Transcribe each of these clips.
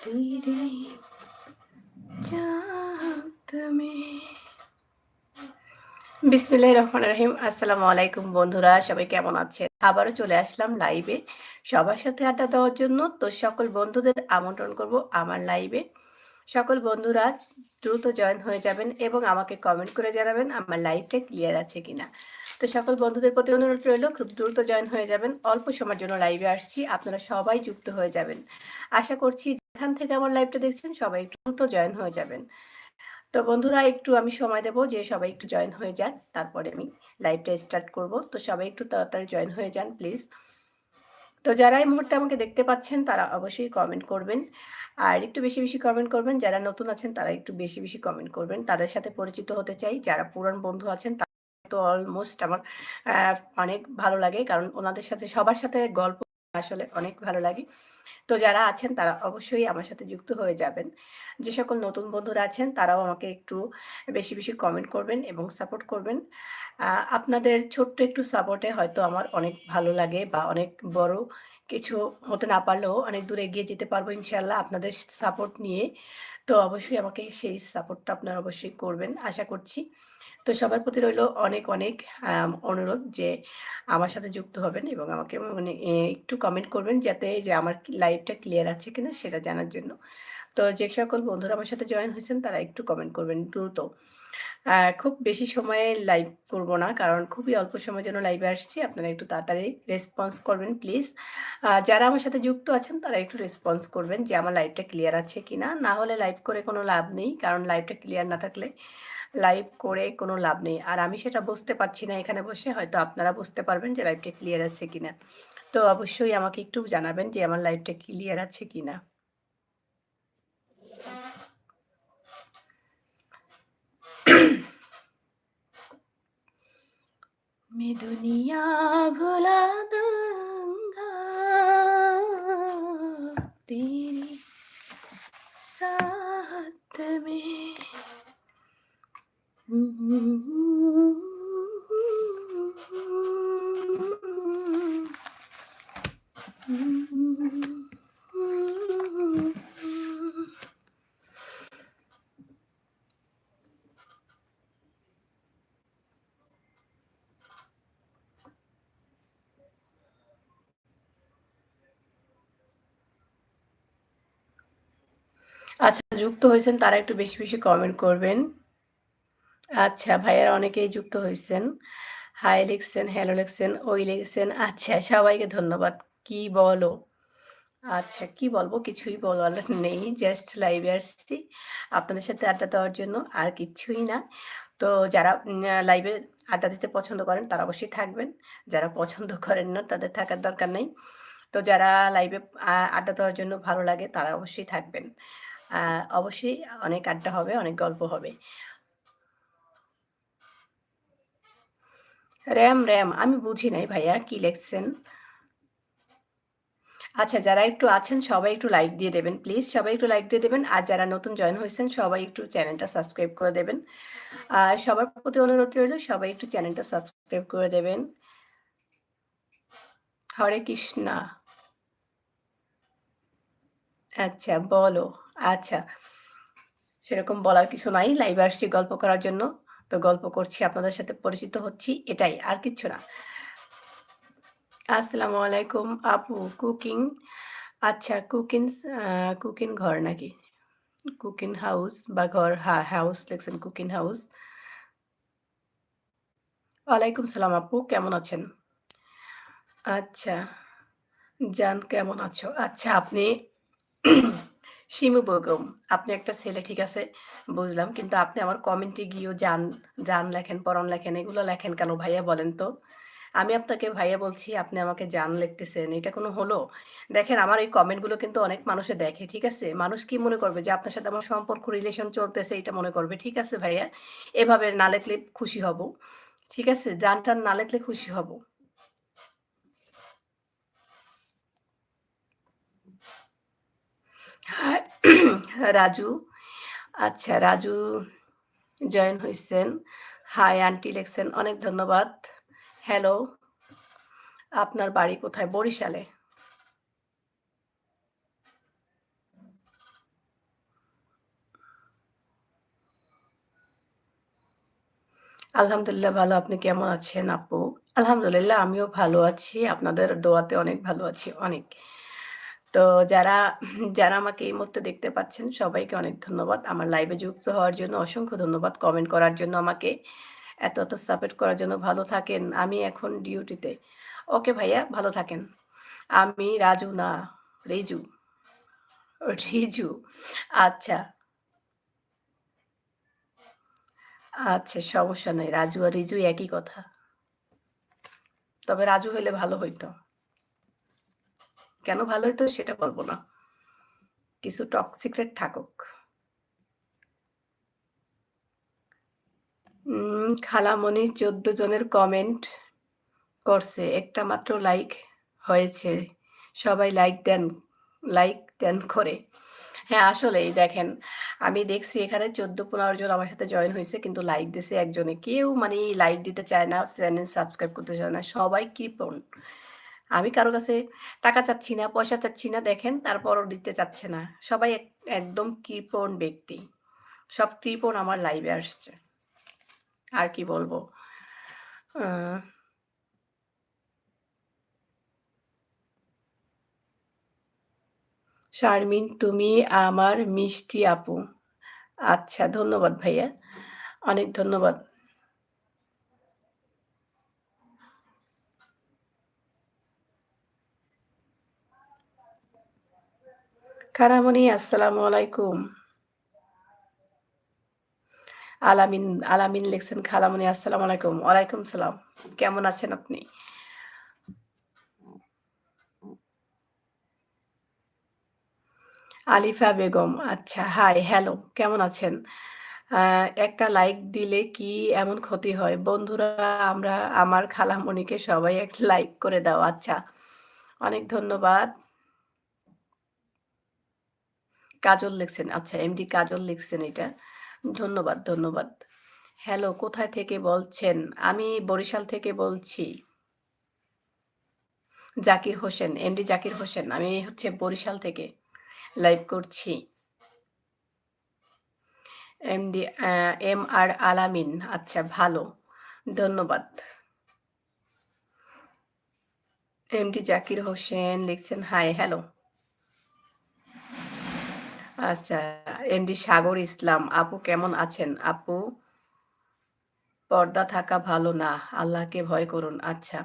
ফিরে তুমি বিসমিল্লাহির রহমানির রহিম। আসসালামু আলাইকুম বন্ধুরা, সবাই কেমন আছে আবারও চলে আসলাম লাইভে। সবার সাথে আড্ডা দেওয়ার জন্য তো সকল বন্ধুদের আমন্ত্রণ করব আমার লাইভে। সকল বন্ধুরা দ্রুত জয়েন হয়ে যাবেন এবং আমাকে কমেন্ট করে জানাবেন আমার লাইভটা ক্লিয়ার আছে কিনা। তো সকল বন্ধুদের প্রতি অনুরোধ রইল, খুব দ্রুত জয়েন হয়ে যাবেন। অল্প সময়ের জন্য লাইভে আসছি, আপনারা সবাই যুক্ত হয়ে যাবেন। আশা করছি যেখান থেকে আমার লাইভটা দেখছেন, সবাই একটু দ্রুত জয়েন হয়ে যাবেন। তো বন্ধুরা, একটু আমি সময় দেবো যে সবাই একটু জয়েন হয়ে যান তারপরে আমি লাইভটা স্টার্ট করব। তো সবাই একটু তাড়াতাড়ি জয়েন হয়ে যান প্লিজ তো যারা এই মুহূর্তে আমাকে দেখতে পাচ্ছেন, তারা অবশ্যই কমেন্ট করবেন। আর একটু বেশি বেশি কমেন্ট করবেন, যারা নতুন আছেন, তারা একটু বেশি বেশি কমেন্ট করবেন। তাদের সাথে পরিচিত হতে চাই, যারা পুরান বন্ধু আছেন তারা তো অলমোস্ট আমার অনেক ভালো লাগে। কারণ ওনাদের সাথে, সবার সাথে গল্প আসলে অনেক ভালো লাগে। তো যারা আছেন তারা অবশ্যই আমার সাথে যুক্ত হয়ে যাবেন। যে সকল নতুন বন্ধুরা আছেন তারাও আমাকে একটু বেশি বেশি কমেন্ট করবেন এবং সাপোর্ট করবেন। আপনাদের ছোট্ট একটু সাপোর্টে হয়তো আমার অনেক ভালো লাগে বা অনেক বড় কিছু হতে না পারলেও অনেক দূরে এগিয়ে যেতে পারব ইনশাল্লাহ আপনাদের সাপোর্ট নিয়ে তো অবশ্যই আমাকে সেই সাপোর্টটা আপনারা অবশ্যই করবেন, আশা করছি। তো সবার প্রতি রইল অনেক অনেক অনুরোধ যে আমার সাথে যুক্ত হবেন এবং আমাকে মানে একটু কমেন্ট করবেন যাতে যে আমার লাইভটা ক্লিয়ার আছে কিনা সেটা জানার জন্য। তো যে সকল বন্ধুরা আমার সাথে জয়েন হয়েছেন তারা একটু কমেন্ট করবেন দ্রুত। খুব বেশি সময়ে লাইভ করব না। কারণ খুবই অল্প সময়ের জন্য লাইভে আসছি। আপনারা একটু তাড়াতাড়ি রেসপন্স করবেন, প্লিজ। যারা আমার সাথে যুক্ত আছেন, তারা একটু রেসপন্স করবেন যে আমার লাইভটা ক্লিয়ার আছে কি না না হলে লাইভ করে কোনো লাভ নেই, কারণ লাইভটা ক্লিয়ার না থাকলে লাইভ করে কোনো লাভ নেই। আর আমি সেটা বুঝতে পারছি না এখানে বসে, হয়তো আপনারা বুঝতে পারবেন যে লাইভটা ক্লিয়ার আছে কি না তো অবশ্যই আমাকে একটু জানাবেন যে আমার লাইভটা ক্লিয়ার আছে কিনা। මේ දුනියා ભુલા दूंगा तेरी साथ में Mm-hmm. যুক্ত হয়েছেন, তারা একটু বেশি বেশি কমেন্ট করবেন। আচ্ছা ভাইয়ারা অনেকেই যুক্ত হয়েছেন। হাই লিখছেন হ্যালো লিখছেন, ওই লিখছেন। আচ্ছা সবাইকে ধন্যবাদ। কি বলো? আচ্ছা কি বলব? কিছুই বলার নেই জাস্ট লাইভে আসছি। আপনাদের সাথে আড্ডা দেওয়ার জন্য আর কিছুই না। তো যারা লাইভে আড্ডা দিতে পছন্দ করেন, তারা অবশ্যই থাকবেন। যারা পছন্দ করেন না, তাদের থাকার দরকার নেই। তো যারা লাইভে আড্ডা দেওয়ার জন্য ভালো লাগে, তারা অবশ্যই থাকবেন। অবশ্যই অনেক আড্ডা হবে, অনেক গল্প হবে। র্যাম র্যাম, আমি বুঝি নাই ভাইয়া, কি লেখছেন? আচ্ছা যারা একটু আছেন, সবাই একটু লাইক দিয়ে দেবেন প্লিজ সবাই একটু লাইক দিয়ে দেবেন, আর যারা নতুন জয়েন হয়েছেন, সবাই একটু চ্যানেলটা সাবস্ক্রাইব করে দেবেন। আর সবার প্রতি অনুরোধ রইল, সবাই একটু চ্যানেলটা সাবস্ক্রাইব করে দেবেন। হরে কৃষ্ণা। আচ্ছা বলো। আচ্ছা। সেরকম বলার কিছু নাই। লাইভে আসছি গল্প করার জন্য। তো গল্প করছি, আপনাদের সাথে পরিচিত হচ্ছি। এটাই, আর কিছু না। আসসালামু আলাইকুম। আপু, কুকিং? আচ্ছা কুকিং কুকিং ঘর নাকি? কুকিং হাউস বা ঘর হ্যাঁ হাউস লেখছেন কুকিং হাউস। ওয়ালাইকুম সালাম আপু, কেমন আছেন? আচ্ছা জান কেমন আছো? আচ্ছা আপনি শিমু বেগম, আপনি একটা ছেলে, ঠিক আছে? বুঝলাম, কিন্তু আপনি আমার কমেন্টে গিয়েও যান যান লেখেন পরন লেখেন, এগুলো লেখেন কেন ভাইয়া বলেন তো? আমি আপনাকে ভাইয়া বলছি, আপনি আমাকে জান লিখতেছেন, এটা কোনো হলো? দেখেন, আমার এই কমেন্টগুলো কিন্তু অনেক মানুষে দেখে, ঠিক আছে? মানুষ কি মনে করবে যে আপনার সাথে আমার সম্পর্ক রিলেশন চলতেছে, এটা মনে করবে, ঠিক আছে ভাইয়া? এভাবে না লেখলে খুশি হব, ঠিক আছে? জান টান না লেখলে খুশি হব। রাজু। আচ্ছা রাজু জয়েন হয়েছেন হাই আন্টি লেখছেন অনেক ধন্যবাদ। হ্যালো আপনার বাড়ি কোথায়? বরিশালে। আলহামদুলিল্লাহ, ভালো। আপনি কেমন আছেন আপু? আলহামদুলিল্লাহ, আমিও ভালো আছি। আপনাদের দোয়াতে অনেক ভালো আছি, অনেক। তো যারা, যারা আমাকে এই মুহূর্তে দেখতে পাচ্ছেন সবাইকে অনেক ধন্যবাদ। আমার লাইভে যুক্ত হওয়ার জন্য অসংখ্য ধন্যবাদ। কমেন্ট করার জন্য আমাকে এত, এত সাপোর্ট করার জন্য ভালো থাকেন। আমি এখন ডিউটিতে। ওকে ভাইয়া ভালো থাকেন। আমি রাজু না, রিজু। রিজু। আচ্ছা। আচ্ছা সমস্যা নাই। রাজু আর রিজু একই কথা। তবে রাজু হইলে ভালো হইতো। কেন ভালো হইতো সেটা বলব না। কিছু টক সিক্রেট থাকুক। খালামণি ১৪ জনের কমেন্ট করছে। একটা মাত্র লাইক হয়েছে। সবাই লাইক দেন, লাইক দেন করে। হ্যাঁ, আসলেই দেখেন আমি দেখছি এখানে ১৪-১৫ জন আমার সাথে জয়েন হয়েছে কিন্তু লাইক দিছে একজনে। কেউ মানে লাইক দিতে চায় না, চ্যানেল সাবস্ক্রাইব করতে চায় না। সবাই কৃপণ। আমি কারও কাছে টাকা চাচ্ছি না, পয়সা চাচ্ছি না দেখেন তারপরও দিতে চাচ্ছে না। সবাই এক একদম কৃপণ ব্যক্তি। সব কৃপণ আমার লাইভে আসছে। আর কি বলব? শারমিন তুমি আমার মিষ্টি আপু। আচ্ছা ধন্যবাদ ভাইয়া। অনেক ধন্যবাদ। খালামণি আসসালামু আলাইকুম। আলামিন, আলামিন লিখছেন খালামণি আসসালামু আলাইকুম। ওয়ালাইকুম সালাম। কেমন আছেন আপনি? আলিফা বেগম আচ্ছা হাই, হ্যালো কেমন আছেন? একটা লাইক দিলে কি এমন ক্ষতি হয়? বন্ধুরা আমরা আমার খালামণিকে সবাই একটা লাইক করে দাও। আচ্ছা। অনেক ধন্যবাদ। কাজল লিখছেন। আচ্ছা এমডি কাজল লিখছেন এটা। ধন্যবাদ, ধন্যবাদ। হ্যালো কোথায় থেকে বলছেন? আমি বরিশাল থেকে বলছি। জাকির হোসেন, এমডি জাকির হোসেন। আমি হচ্ছে বরিশাল থেকে লাইভ করছি। এমডি এম আর আলামিন। আচ্ছা ভালো। ধন্যবাদ। এমডি জাকির হোসেন লিখছেন হাই, হ্যালো। আচ্ছা, এমডি সাগর ইসলাম। আপু কেমন আছেন? আপু পর্দা থাকা ভালো না। আল্লাহকে ভয় করুন। আচ্ছা।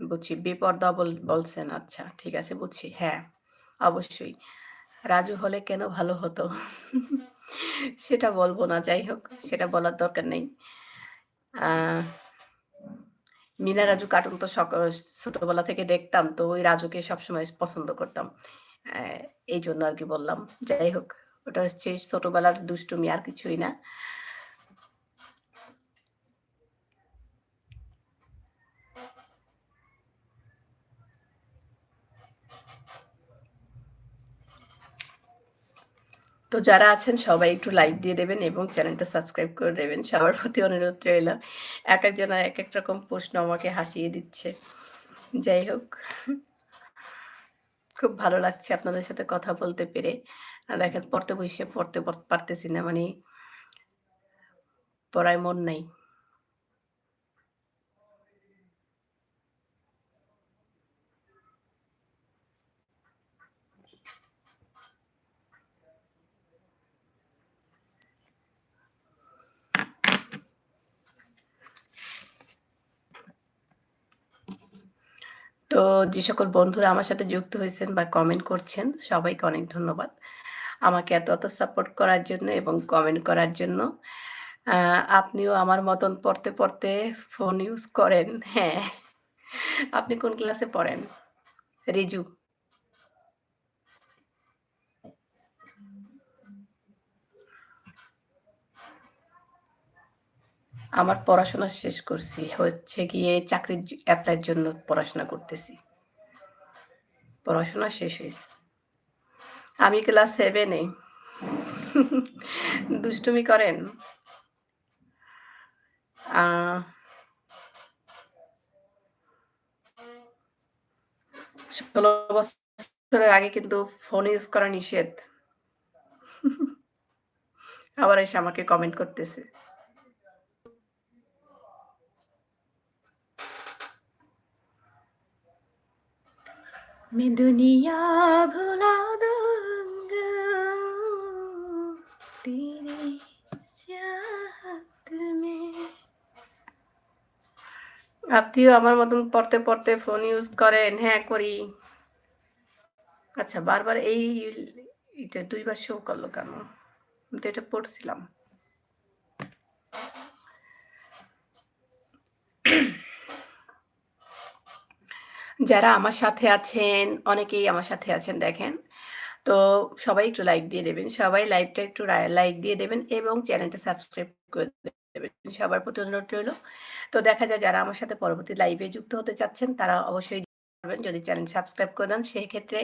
বুঝছি। বেপর্দা বল বলছেন। আচ্ছা, ঠিক আছে বুঝছি। হ্যাঁ, অবশ্যই। রাজু হলে কেন ভালো হতো? সেটা বলব না। যাই হোক, সেটা বলার দরকার নেই। মিনা রাজু কার্টুন তো ছোটবেলা থেকে দেখতাম। তো ওই রাজুকে সবসময় পছন্দ করতাম। অ্যা আর কি বললাম। যাই হোক, ওটা হচ্ছে ছোটবেলার দুষ্টুমি আর কিছুই না। তো যারা আছেন সবাই একটু লাইক দিয়ে দেবেন এবং চ্যানেলটা সাবস্ক্রাইব করে দেবেন। সবার প্রতি অনুরোধ রইলাম এক রইল। এক এক রকম প্রশ্ন আমাকে হাসিয়ে দিচ্ছে। যাই হোক। খুব ভালো লাগছে আপনাদের সাথে কথা বলতে পেরে। দেখেন পড়তে বসে পড়তে পারতেছি না। মানে পড়ায় মন নাই। তো যে সকল বন্ধুরা আমার সাথে যুক্ত হয়েছেন বা কমেন্ট করছেন সবাইকে অনেক ধন্যবাদ। আমাকে এত, এত সাপোর্ট করার জন্য এবং কমেন্ট করার জন্য। আপনিও আমার মতন পড়তে, পড়তে ফোন ইউজ করেন? হ্যাঁ। আপনি কোন ক্লাসে পড়েন? রিজু। আমার পড়াশোনা শেষ করছি। হচ্ছে গিয়ে চাকরির জ এপ্লাইয়ের জন্য পড়াশোনা করতেছি। পড়াশোনা শেষ হয়েছে আমি ক্লাস 7 এ। দুষ্টুমি করেন? ১৬ বছরের আগে কিন্তু ফোন ইউজ করা নিষেধ। আবার এসে আমাকে কমেন্ট করতেছে। मैं दुनिया भुला दूंगा तेरे चाहत में আপনিও আমার মতন পড়তে পড়তে ফোন ইউজ করেন হ্যাঁ করি আচ্ছা বারবার এই এটা দুইবার শো করলো কেন আমি তো এটা পড়ছিলাম যারা আমার সাথে আছেন, অনেকেই আমার সাথে আছেন দেখেন। তো সবাই একটু লাইক দিয়ে দেবেন, সবাই লাইভটা একটু লাইক দিয়ে দেবেন এবং চ্যানেলটা সাবস্ক্রাইব করে দেবেন। সবার প্রতি অনুরোধ রইল। তো দেখা যায় যারা আমার সাথে পরবর্তী লাইভে যুক্ত হতে চাচ্ছেন, তারা অবশ্যই পারবেন যদি চ্যানেল সাবস্ক্রাইব করে দেন। সেই ক্ষেত্রে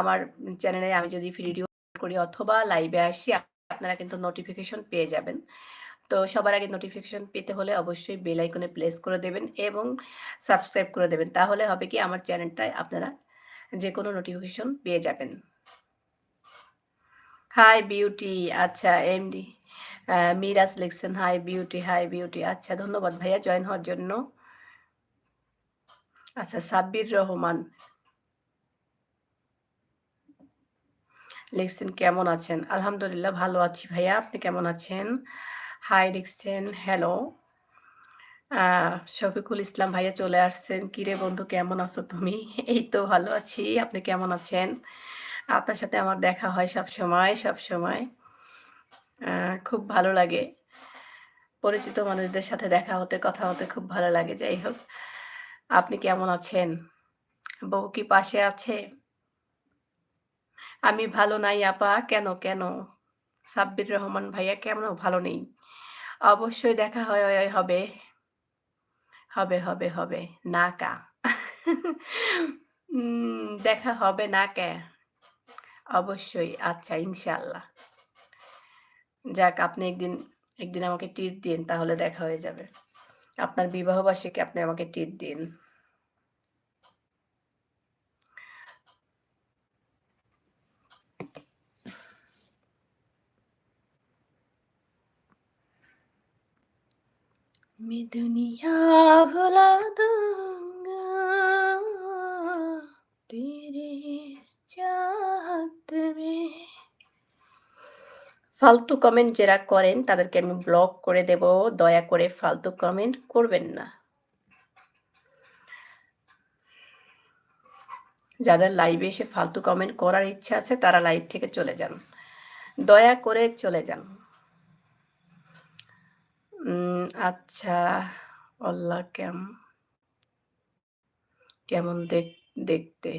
আমার চ্যানেলে আমি যদি ভিডিও করি অথবা লাইভে আসি, আপনারা কিন্তু নোটিফিকেশন পেয়ে যাবেন। তো সবার আগে নোটিফিকেশন পেতে হলে অবশ্যই বেল আইকনে প্লেস করে দেবেন এবং সাবস্ক্রাইব করে দেবেন। তাহলে হবে কি আমার চ্যানেলটায় আপনারা যে কোনো নোটিফিকেশন পেয়ে যাবেন। হাই বিউটি আচ্ছা এমডি মিরাজ লিখছেন হাই বিউটি হাই বিউটি আচ্ছা ধন্যবাদ ভাইয়া জয়েন হওয়ার জন্য। আচ্ছা সাব্বির রহমান লিখছেন কেমন আছেন? আলহামদুলিল্লাহ ভালো আছি ভাইয়া, আপনি কেমন আছেন? হাই লিখছেন হ্যালো শফিকুল ইসলাম ভাইয়া চলে আসছেন। কিরে বন্ধু, কেমন আছো তুমি? এই তো ভালো আছি। আপনি কেমন আছেন? আপনার সাথে আমার দেখা হয় সব সময় সব সময়। খুব ভালো লাগে। পরিচিত মানুষদের সাথে দেখা হতে, কথা হতে খুব ভালো লাগে। যাই হোক, আপনি কেমন আছেন? বউ কি পাশে আছে? আমি ভালো নাই, আপা। কেন কেন? সাব্বির রহমান ভাইয়া কেমন ভালো নেই? অবশ্যই দেখা হয় হবে। হবে হবে হবে। না কা। দেখা হবে না কে? অবশ্যই। আচ্ছা ইনশাল্লাহ যাক, আপনি একদিন একদিন আমাকে টিট দিন, তাহলে দেখা হয়ে যাবে। আপনার বিবাহবার্ষিকী আপনি আমাকে টিট দিন। मैं दुनिया भुला दूंगा तेरे चाहत में ফালতু কমেন্ট যারা করেন তাদেরকে আমি ব্লক করে দেব দয়া করে ফালতু কমেন্ট করবেন না যাদের লাইভে এসে ফালতু কমেন্ট করার ইচ্ছা আছে তারা লাইভ থেকে চলে যান দয়া করে চলে যান আচ্ছা আল্লাহ কেম, কেমন দেখ, দেখতে?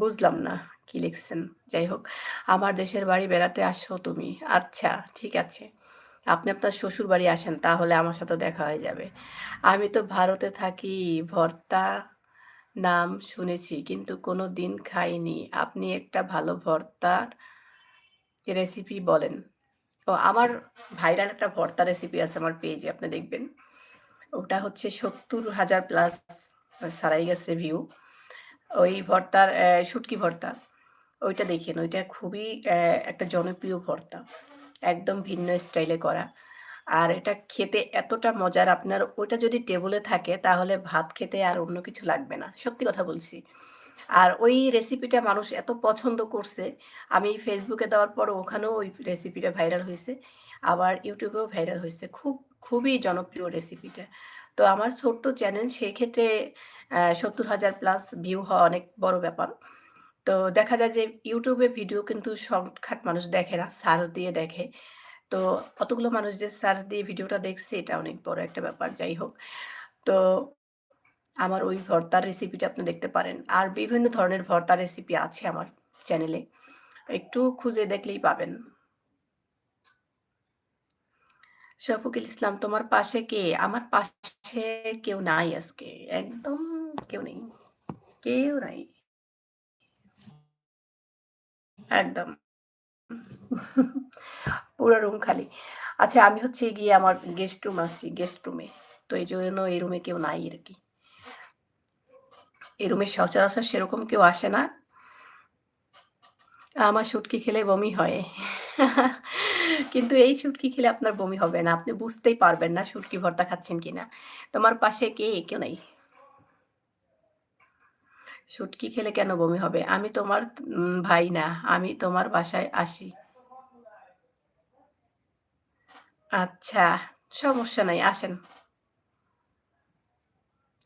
বুঝলাম না কি লিখছেন, যাই হোক। আমার দেশের বাড়ি বেড়াতে আসো তুমি। আচ্ছা ঠিক আছে। আপনি আপনার শ্বশুর বাড়ি আসেন, তাহলে আমার সাথে দেখা হয়ে যাবে। আমি তো ভারতে থাকি, ভর্তা নাম শুনেছি, কিন্তু কোনো দিন খাইনি। আপনি একটা ভালো ভর্তার রেসিপি বলেন। ও আমার ভাইরাল একটা ভর্তা রেসিপি আছে আমার পেজে আপনি দেখবেন। ওটা হচ্ছে সত্তর হাজার প্লাস সারাই গেছে ভিউ ওই ভর্তার শুটকি ভর্তা। ওইটা দেখেন, ওইটা খুবই একটা জনপ্রিয় ভর্তা। একদম ভিন্ন স্টাইলে করা। আর এটা খেতে এতটা মজার, আপনার ওইটা যদি টেবলে থাকে, তাহলে ভাত খেতে আর অন্য কিছু লাগবে না। সত্যি কথা বলছি। আর ওই রেসিপিটা মানুষ এত পছন্দ করছে। আমি ফেসবুকে দেওয়ার পর ওখানেও ওই রেসিপিটা ভাইরাল হয়েছে। আবার ইউটিউবেও ভাইরাল হয়েছে। খুব, খুবই জনপ্রিয় রেসিপিটা তো আমার ছোট্ট চ্যানেল সেই ক্ষেত্রে সত্তর হাজার প্লাস ভিউ হওয়া অনেক বড় ব্যাপার। তো দেখা যায় যে ইউটিউবে ভিডিও কিন্তু শর্টখাট মানুষ দেখে না সার্চ দিয়ে দেখে। তো অতগুলো মানুষ যে সার্চ দিয়ে ভিডিওটা দেখছে, এটা অনেক বড় একটা ব্যাপার, যাই হোক। তো আমার ওই ভর্তার রেসিপিটা আপনি দেখতে পারেন। আর বিভিন্ন ধরনের ভর্তার রেসিপি আছে আমার চ্যানেলে একটু খুঁজে দেখলেই পাবেন। শফুকুল ইসলাম, তোমার পাশে কে? আমার পাশে কেউ নাই আজকে। একদম কেউ নেই। কেউ নাই। একদম। পুরো রুম খালি। আচ্ছা আমি হচ্ছে গিয়ে আমার গেস্ট রুম আছি গেস্ট রুমে তো এই জন্য এই রুমে কেউ নাই আর কি। এই সচরাচর সেরকম কেউ আসে না আমার শুটকি খেলে বমি হয় কিন্তু এই শুটকি খেলে আপনার বমি হবে না আপনি বুঝতেই পারবেন না শুটকি ভর্তা খাচ্ছেন কিনা তোমার পাশে কে কেউ নেই শুটকি খেলে কেন বমি হবে? আমি তোমার ভাই না। আমি তোমার বাসায় আসি। আচ্ছা, সমস্যা নাই। আসেন।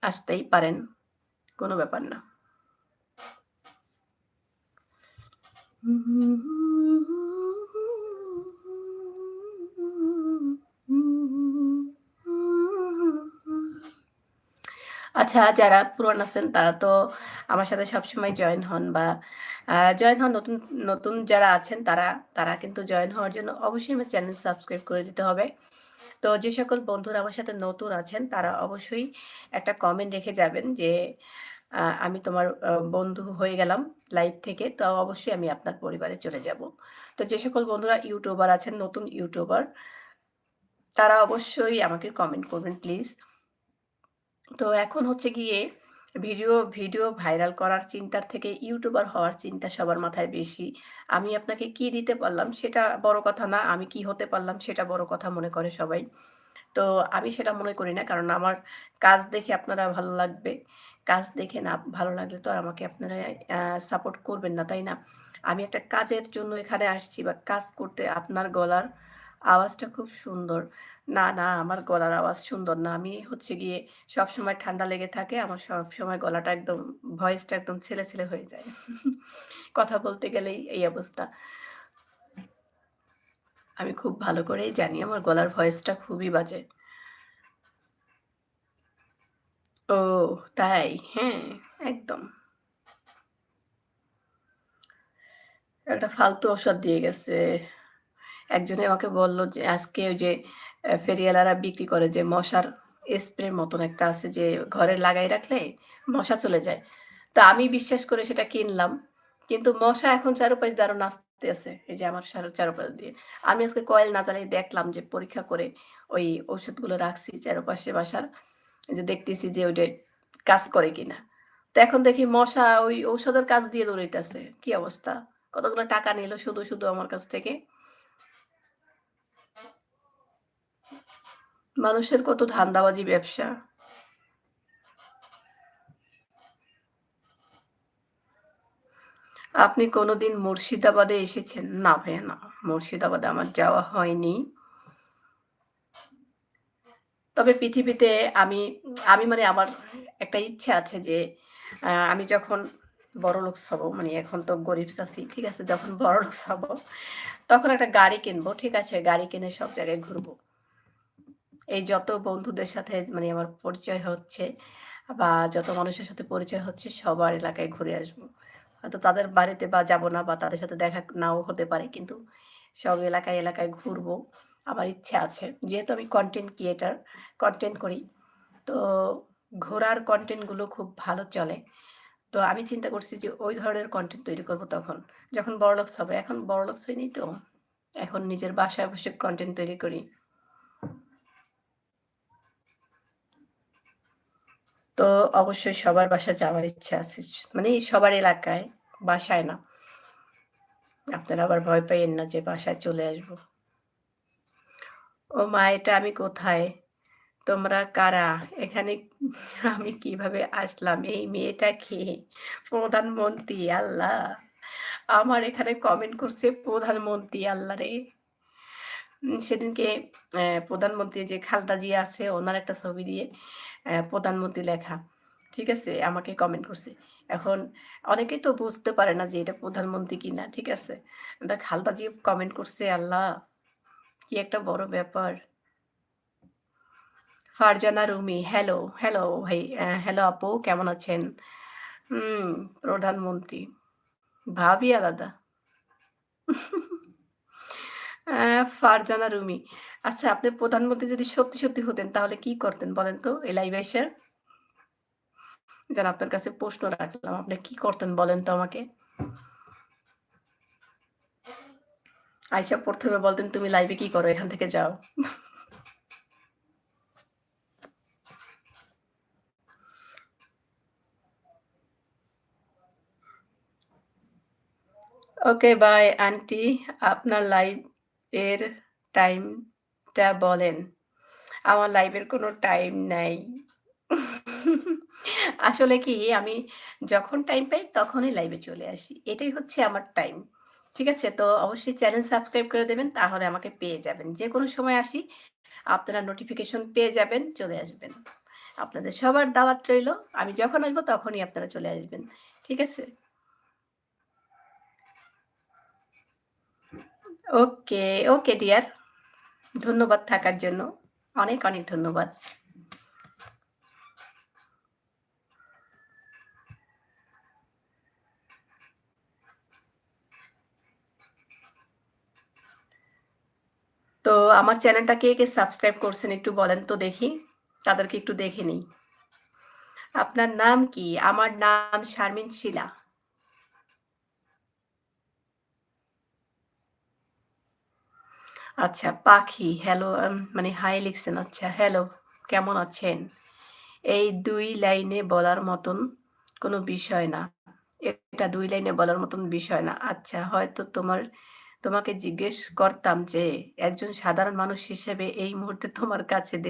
আসতেই পারেন। কোনো ব্যাপার না। আচ্ছা যারা পুরান আছেন তারা তো আমার সাথে সবসময় জয়েন হন বা জয়েন হন নতুন, নতুন যারা আছেন তারা, তারা কিন্তু জয়েন হওয়ার জন্য অবশ্যই আমার চ্যানেল সাবস্ক্রাইব করে দিতে হবে। তো যে সকল বন্ধুরা আমার সাথে নতুন আছেন তারা অবশ্যই একটা কমেন্ট রেখে যাবেন যে আমি তোমার বন্ধু হয়ে গেলাম লাইভ থেকে। তো অবশ্যই আমি আপনার পরিবারে চলে যাব। তো যে সকল বন্ধুরা ইউটিউবার আছেন, নতুন ইউটিউবার তারা অবশ্যই আমাকে কমেন্ট করবেন প্লিজ। তো এখন হচ্ছে গিয়ে ভিডিও, ভিডিও ভাইরাল করার চিন্তার থেকে ইউটিউবার হওয়ার চিন্তা সবার মাথায় বেশি। আমি আপনাকে কি দিতে পারলাম সেটা বড় কথা না। আমি কি হতে পারলাম সেটা বড় কথা মনে করে সবাই। তো আমি সেটা মনে করি না। কারণ আমার কাজ দেখে আপনারা ভালো লাগবে। কাজ দেখে না ভালো লাগলে তো আর আমাকে আপনারা সাপোর্ট করবেন না, তাই না? আমি একটা কাজের জন্য এখানে আসছি বা কাজ করতে আপনার গলার আওয়াজটা খুব সুন্দর। না, না আমার গলার আওয়াজ সুন্দর না। আমি হচ্ছে গিয়ে সব সময় ঠান্ডা লেগে থাকে। আমার সব সময় গলাটা একদম ভয়েসটা একদম ছেলে, ছেলে হয়ে যায়। কথা বলতে গেলেই এই অবস্থা। আমি খুব ভালো করেই জানি আমার গলার ভয়েসটা খুবই বাজে। ও তাই? হ্যাঁ, একদম। একটা ফালতু ঔষধ দিয়ে গেছে। একজনে আমাকে বলল যে আজকে ওই যে অ্যা ফেরিওয়ালারা বিক্রি করে যে মশার স্প্রে মতন একটা আছে যে ঘরে লাগাই রাখলে মশা চলে যায়। তা আমি বিশ্বাস করে সেটা কিনলাম। কিন্তু মশা এখন চারুপাশ দিয়ে আরও নাচতেছে। এই যে আমার চারুপাশ দিয়ে। আমি আজকে কয়েল না জ্বালিয়ে দেখলাম যে পরীক্ষা করে ওই ঔষধগুলো রাখছি চারপাশে বাসার। যে দেখতেছি যে ওইটা কাজ করে কিনা। তো এখন দেখি মশা ওই ঔষধের কাজ দিয়ে দৌড়াইতেছে। কি অবস্থা? কতগুলো টাকা নিল শুধু, শুধু আমার কাছ থেকে। মানুষের কত ধান্দাবাজি ব্যবসা। আপনি কোনোদিন মুর্শিদাবাদে এসেছেন? না ভাইয়া না। মুর্শিদাবাদে আমার যাওয়া হয়নি। তবে পৃথিবীতে আমি, আমি মানে আমার একটা ইচ্ছা আছে যে আমি যখন বড়লোক হব, মানে এখন তো গরিব আছি, ঠিক আছে? যখন বড়লোক হব, তখন একটা গাড়ি কিনবো, ঠিক আছে? গাড়ি কিনে সব জায়গায় ঘুরবো। এই যত বন্ধুদের সাথে মানে আমার পরিচয় হচ্ছে বা যত মানুষের সাথে পরিচয় হচ্ছে সবার এলাকায় ঘুরে আসব। হয়তো তাদের বাড়িতে বা যাব না বা তাদের সাথে দেখা নাও হতে পারে। কিন্তু সব এলাকায়, এলাকায় ঘুরবো। আমার ইচ্ছা আছে। যেহেতু আমি কনটেন্ট ক্রিয়েটার কন্টেন্ট করি। তো ঘোরার কনটেন্টগুলো খুব ভালো চলে। তো আমি চিন্তা করছি যে ওই ধরনের কন্টেন্ট তৈরি করব তখন। যখন বড়লোকস হব। এখন বড়লোকস হইনি তো। এখন নিজের বাসায় বসে কন্টেন্ট তৈরি করি। তো অবশ্যই সবার বাসা যাওয়ার ইচ্ছা আছে। মানে সবার এলাকায়, বাসায় না। আপনারা আবার ভয় পাইয়েন না যে বাসায় চলে আসব। ও মা, এটা আমি কোথায়? তোমরা কারা? এখানে আমি কীভাবে আসলাম? এই মেয়েটা কে? প্রধানমন্ত্রী, আল্লাহ! আমার এখানে কমেন্ট করছে প্রধানমন্ত্রী, আল্লাহ রে সেদিনকে প্রধানমন্ত্রী যে খালদা জিয়া আছে, ওনার একটা ছবি দিয়ে প্রধানমন্ত্রী লেখা। ঠিক আছে? আমাকে কমেন্ট করছে। এখন অনেকেই তো বুঝতে পারে না যে এটা প্রধানমন্ত্রী কিনা। ঠিক আছে? খালদা জিয়া কমেন্ট করছে, আল্লাহ! কি একটা বড় ব্যাপার। ফারজানা রুমি, হ্যালো, হ্যালো ভাই, হ্যালো আপু কেমন আছেন? হুম, প্রধানমন্ত্রী। ভাবই আলাদা। ফারজানা রুমি। আচ্ছা আপনি প্রধানমন্ত্রী যদি সত্যি, সত্যি হতেন তাহলে কি করতেন বলেন তো লাইভে এসে? যেন আপনার কাছে প্রশ্ন রাখলাম। আপনি কি করতেন বলেন তো আমাকে? ১ম এ বলতেন, "তুমি লাইভে কি করো? এখান থেকে যাও।" Okay bye aunty. আপনার লাইভ এর টাইমটা বলেন। আমার লাইভের কোনো টাইম নাই। আসলে কি আমি যখন টাইম পাই তখনই লাইভে চলে আসি। এটাই হচ্ছে আমার টাইম। ঠিক আছে? তো অবশ্যই চ্যানেল সাবস্ক্রাইব করে দেবেন তাহলে আমাকে পেয়ে যাবেন। যে কোনো সময় আসি আপনারা নোটিফিকেশন পেয়ে যাবেন, চলে আসবেন। আপনাদের সবার দাওয়াত রইল। আমি যখন আসব তখনই আপনারা চলে আসবেন। ঠিক আছে? Okay, okay dear. ধন্যবাদ থাকার জন্য। অনেক, অনেক ধন্যবাদ। তো আমার চ্যানেলটা কে, কে সাবস্ক্রাইব করছেন একটু বলেন তো দেখি? তাদেরকে একটু দেখে নেই। আপনার নাম কি? আমার নাম শারমিন শীলা। আচ্ছা পাখি হ্যালো মানে হাই লিখছেন। আচ্ছা হ্যালো, কেমন আছেন? এই দুই লাইনে বলার মতন কোনো বিষয় না। এটা দুই লাইনে বলার মতন বিষয় না। আচ্ছা হয়তো তোমার তোমাকে জিজ্ঞেস করতাম যে একজন সাধারণ মানুষ হিসেবে এই মুহূর্তে তোমার কাছে দেশ